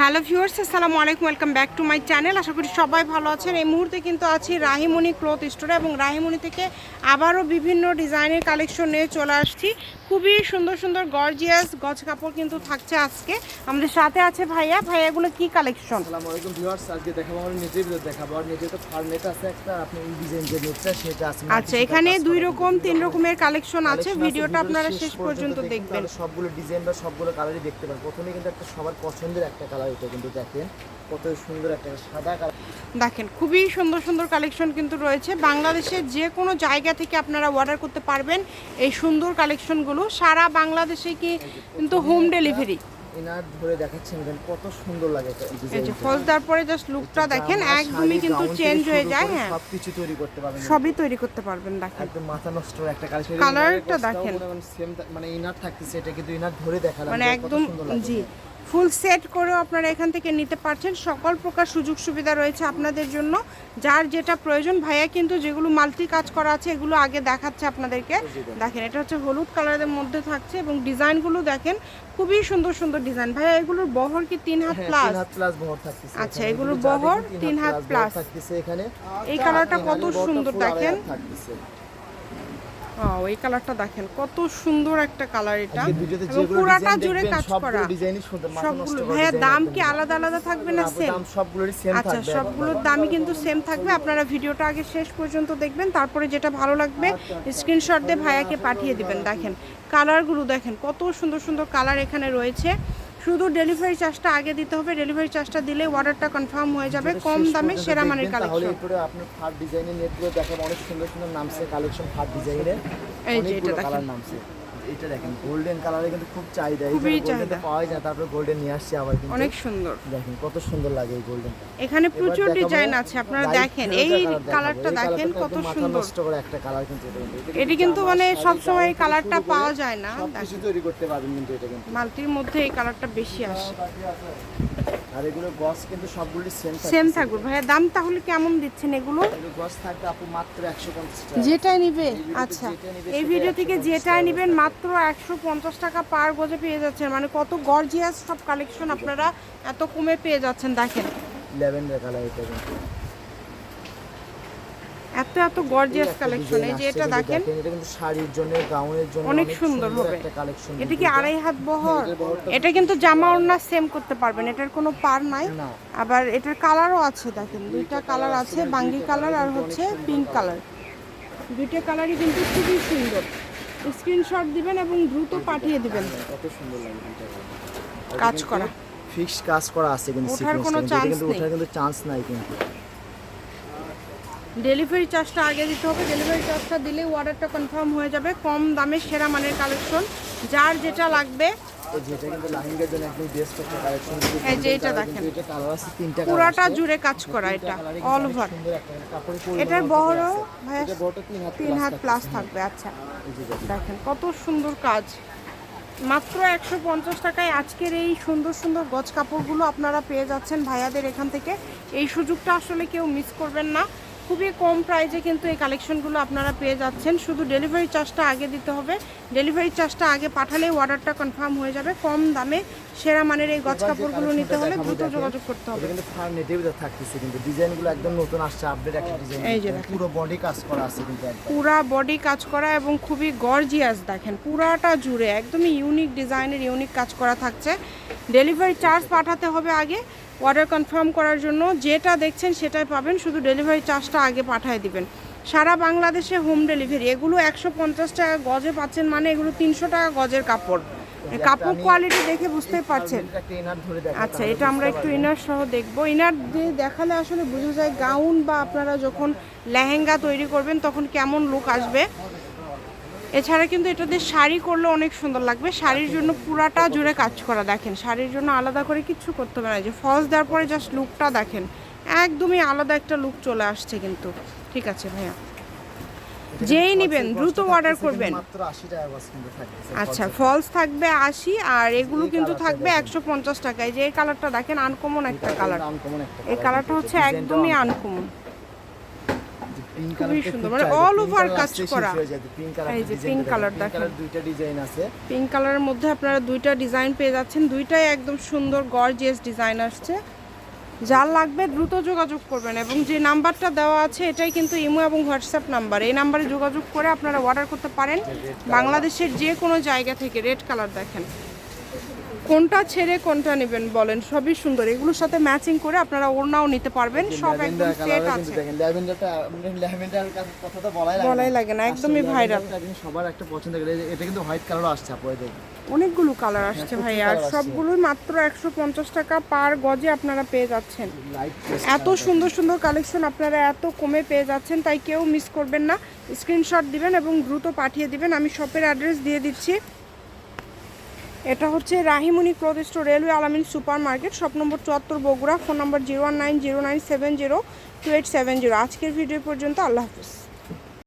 Hello viewers আসসালামু আলাইকুম welcome back to my channel. আশা করি সবাই ভালো আছেন। এই মুহূর্তে কিন্তু আছি রাহিমণি ক্লথ স্টোরে এবং রাহিমণি থেকে আবারও বিভিন্ন ডিজাইনের কালেকশন নিয়ে চলে আসছি। খুবই সুন্দর সুন্দর গর্জিয়াস গজ কাপড় কিন্তু থাকছে আজকে। আমাদের সাথে আছে ভাইয়া। ভাইয়াগুলো কি কালেকশন? আসসালামু আলাইকুম ভিউয়ার্স আজকে দেখাবো আমরা দেখাবো। আর নেটে তো ফার আছে একটা আপনি এই ডিজাইন যে নেটটা সেটা আছে আচ্ছা এখানে দুই রকম তিন রকমের কালেকশন আছে। ভিডিওটা আপনারা শেষ পর্যন্ত দেখবেন। সবগুলো ডিজাইন বা সবগুলো কালারই দেখতে পাবেন প্রথমে কিন্তু একটা সবার পছন্দের একটা কালার এটা কিন্তু দেখেন। কত সুন্দর একটা সাদা কালার। দেখেন খুবই সুন্দর সুন্দর কালেকশন কিন্তু রয়েছে। বাংলাদেশের যে কোনো জায়গা থেকে আপনারা অর্ডার করতে পারবেন এই সুন্দর কালেকশনগুলো সারা বাংলাদেশে কি কিন্তু হোম ডেলিভারি এনার ধরে দেখাচ্ছেন দেখেন কত সুন্দর লাগে যে পরে জাস্ট লুকটা দেখেন একদমই কিন্তু চেঞ্জ হয়ে যায় হ্যাঁ। সবকিছু তৈরি করতে পারবেন। সবই তৈরি করতে পারবেন দেখেন। একদম মাথা নষ্ট একটা কালেকশন কালারটা দেখেন। সেম মানে ইনার থাকতেছে এটা কিন্তু ইনার ধরে দেখালাম মানে একদম জি ফুল সেট করেও আপনারা এখান থেকে নিতে পারছেন। সকল প্রকার সুযোগ সুবিধা রয়েছে আপনাদের জন্য। যার যেটা প্রয়োজন ভাইয়া কিন্তু যেগুলো মাল্টি কাজ করা আছে এগুলো আগে দেখাচ্ছে আপনাদেরকে। দেখেন এটা হচ্ছে হলুদ কালারের মধ্যে থাকছে এবং ডিজাইনগুলো দেখেন খুবই সুন্দর সুন্দর ডিজাইন ভাইয়া এগুলোর বহর কি তিন হাত হ্যাঁ, প্লাস তিন হাত প্লাস বহর থাকতেছে আচ্ছা, এগুলোর বহর তিন হাত প্লাস। থাকতেছে এখানে। এই কালারটা কত সুন্দর দেখেন। থাকতেছে। ও এই কালারটা দেখেন কত সুন্দর একটা কালার এটা। পুরাটা জুড়ে কাজ করা। সবগুলো ভাইয়া দাম কি আলাদা আলাদা থাকবে না সেম সেম আচ্ছা সবগুলোর দামই কিন্তু সেম থাকবে। আপনারা ভিডিওটা আগে শেষ পর্যন্ত দেখবেন তারপরে যেটা ভালো লাগবে স্ক্রিনশট দিয়ে ভাইয়াকে পাঠিয়ে দিবেন। দেখেন কালারগুলো দেখেন কত সুন্দর সুন্দর কালার এখানে রয়েছে। শুধু ডেলিভারি চার্জটা আগে দিতে হবে ডেলিভারি চার্জটা দিলে অর্ডারটা কনফার্ম হয়ে যাবে কম দামে সেরা মানের কালেকশন তাহলে এরপরে ফার ডিজাইনের নেটগুলো দেখেন অনেক সুন্দর সুন্দর নামছে কালেকশন ফার ডিজাইনের এই যে এটা দেখেন। কালার নামছে এটা দেখেন গোল্ডেন কালারে কিন্তু খুব চাহিদা এই খুবই চাহিদা। পাওয়া যায় তারপরে গোল্ডেন নিয়ে আসছে আবার কিন্তু। অনেক সুন্দর। দেখেন কত সুন্দর লাগে এই গোল্ডেন এখানে প্রচুর ডিজাইন আছে আপনারা দেখেন এই কালারটা দেখেন কত সুন্দর। নষ্ট করে একটা কালার কিন্তু এটা কিন্তু। এটি কিন্তু মানে শাড়ি, সবসময় এই কালারটা পাওয়া যায় না। সবকিছু তৈরি করতে পারবেন কিন্তু এটা কিন্তু। মাল্টির মধ্যে এই কালারটা বেশি আসে। আর এগুলো গস কিন্তু সবগুলি সেম সেম থাকবে। ভাইয়া দাম তাহলে কেমন দিচ্ছেন এগুলো? গস থাকবে আপু মাত্র একশো পঞ্চাশ টাকা। যেটাই নিবে? আচ্ছা। যেটা এই ভিডিও থেকে 150 যেটাই টাকা নেবেন মাত্র একশো পঞ্চাশ টাকা পার গজে পেয়ে যাচ্ছেন। মানে কত গর্জিয়াস সব কালেকশন আপনারা এত কমে পেয়ে যাচ্ছেন দেখেন। ল্যাভেন্ডার কালার এটা এত এত গর্জিয়াস কালেকশন এই যে এটা দেখেন এটা কিন্তু শাড়ির জন্য গাউনের জন্য অনেক সুন্দর হবে। কালেকশন এটা কি আড়াই হাত বহর? এটা কিন্তু জামা ওড়না সেম করতে পারবেন। এটার কোনো পার নাই। আবার এটার কালারও আছে দেখেন। দুইটা কালার আছে বাঙ্গি কালার আর হচ্ছে পিঙ্ক কালার দুইটা কালারই কিন্তু খুবই সুন্দর। স্ক্রিনশট দিবেন এবং দ্রুত পাঠিয়ে দিবেন। কত সুন্দর কাজ করা। ফিক্স কাজ করা আছে কিন্তু ওঠার কোনো নেই। ওঠার কিন্তু চান্স নাই কিন্তু। ডেলিভারি চার্জটা আগে দিতে হবে। ডেলিভারি চার্জটা দিলে অর্ডারটা কনফার্ম হয়ে যাবে। কম দামে সেরা মানের কালেকশন যার যেটা লাগবে এই যে এটা দেখেন। পুরাটা জুড়ে কাজ করা এটা অল ওভার এটার অনেক ভাইয়া তিন হাত প্লাস থাকবে। আচ্ছা। দেখেন। দেখেন কত সুন্দর কাজ। মাত্র একশো পঞ্চাশ টাকায় আজকের এই সুন্দর সুন্দর গজ কাপড়গুলো আপনারা পেয়ে যাচ্ছেন ভাইয়াদের এখান থেকে। এই সুযোগটা আসলে কেউ মিস করবেন না। খুবই কম প্রাইজে কিন্তু এই কালেকশনগুলো আপনারা পেয়ে যাচ্ছেন। শুধু ডেলিভারি চার্জটা আগে দিতে হবে। ডেলিভারি চার্জটা আগে পাঠালেই অর্ডারটা কনফার্ম হয়ে যাবে। কম দামে সেরা মানের এই যে কাপড়গুলো নিতে হলে দ্রুত যোগাযোগ করতে হবে। কিন্তু ফার নেটের ভিতর থাকতেছে কিন্তু। ডিজাইনগুলো একদম নতুন আসছে আপডেট একটা ডিজাইন এই যে পুরো বডি কাজ করা আছে কিন্তু পুরা বডি কাজ করা এবং খুবই গর্জিয়াস দেখেন। পুরাটা জুড়ে একদমই ইউনিক ডিজাইনের ইউনিক কাজ করা থাকছে। ডেলিভারি চার্জ পাঠাতে হবে আগে। অর্ডার কনফার্ম করার জন্য যেটা দেখছেন সেটাই পাবেন। শুধু ডেলিভারি চার্জটা আগে পাঠিয়ে দিবেন। সারা বাংলাদেশে হোম ডেলিভারি এগুলো একশো পঞ্চাশ টাকা গজে পাচ্ছেন মানে এগুলো তিনশো টাকা গজের কাপড়। কাপড় কোয়ালিটি দেখে বুঝতেই পারছেন। আচ্ছা এটা আমরা একটু ইনার সহ দেখব। ইনার দিয়ে দেখালে আসলে বোঝা যায় গাউন বা আপনারা যখন লেহেঙ্গা তৈরি করবেন তখন কেমন লুক আসবে। এছাড়া কিন্তু এটা দিয়ে শাড়ি করলে অনেক সুন্দর লাগবে। শাড়ির জন্য পুরাটা জুড়ে কাজ করা দেখেন। শাড়ির জন্য আলাদা করে কিচ্ছু করতে হবে না। যে ফলস দেওয়ার পরে জাস্ট লুকটা দেখেন। একদমই আলাদা একটা লুক চলে আসছে কিন্তু। ঠিক আছে ভাইয়া। যেই নিবেন দ্রুত অর্ডার করবেন। মাত্র 80 টাকা গজ কিন্তু থাকতেছে আচ্ছা ফলস থাকবে আশি আর এগুলো কিন্তু থাকবে একশো পঞ্চাশ টাকায়। যে এই কালারটা দেখেন আনকমন একটা কালার এই কালারটা হচ্ছে একদমই আনকমন খুবই সুন্দর, মানে all over কাজ করা। পিঙ্ক কালার এই যে pink colour দেখেন। কালার দুইটা ডিজাইন আছে। পিঙ্ক কালারের মধ্যে আপনারা দুইটা ডিজাইন পেয়ে যাচ্ছেন দুইটাই একদম সুন্দর গর্জিয়াস ডিজাইন আসছে। যার লাগবে দ্রুত যোগাযোগ করবেন এবং যে নাম্বারটা দেওয়া আছে এটাই কিন্তু ইমো এবং হোয়াটসঅ্যাপ নাম্বার। এই নাম্বারে যোগাযোগ করে আপনারা অর্ডার করতে পারেন। বাংলাদেশের যে কোনো জায়গা থেকে রেড কালার দেখেন। কোনটা ছেড়ে কোনটা নেবেন বলেন? সবই সুন্দর। এগুলোর সাথে ম্যাচিং করে আপনারা ওড়নাও নিতে পারবেন। সব একদম সেট আছে। দেখেন ল্যাভেন্ডারটা ল্যাভেন্ডার কথা তো বলাই লাগে বলাই না। লাগে না, একদমই ভাইরাল সবার একটা পছন্দ করে। এটা কিন্তু হোয়াইট কালারও আসছে আপনি দেখুন অনেকগুলো কালার আসছে প্রচুর ভাই আর সবগুলোই মাত্র একশো পঞ্চাশ টাকা পার গজে আপনারা পেয়ে যাচ্ছেন। এত সুন্দর সুন্দর কালেকশন আপনারা এত কমে পেয়ে যাচ্ছেন তাই কেউ মিস করবেন না। স্ক্রিনশট দিবেন এবং দ্রুত পাঠিয়ে দিবেন। আমি শপের অ্যাড্রেস দিয়ে দিচ্ছি। এটা হচ্ছে Rahimuni cloth store, railway Alamin super market shop number চুয়াত্তর Bogura, phone number zero one nine zero nine seven zero two eight seven zero. আজকের ভিডিও পর্যন্ত আল্লাহ হাফিজ।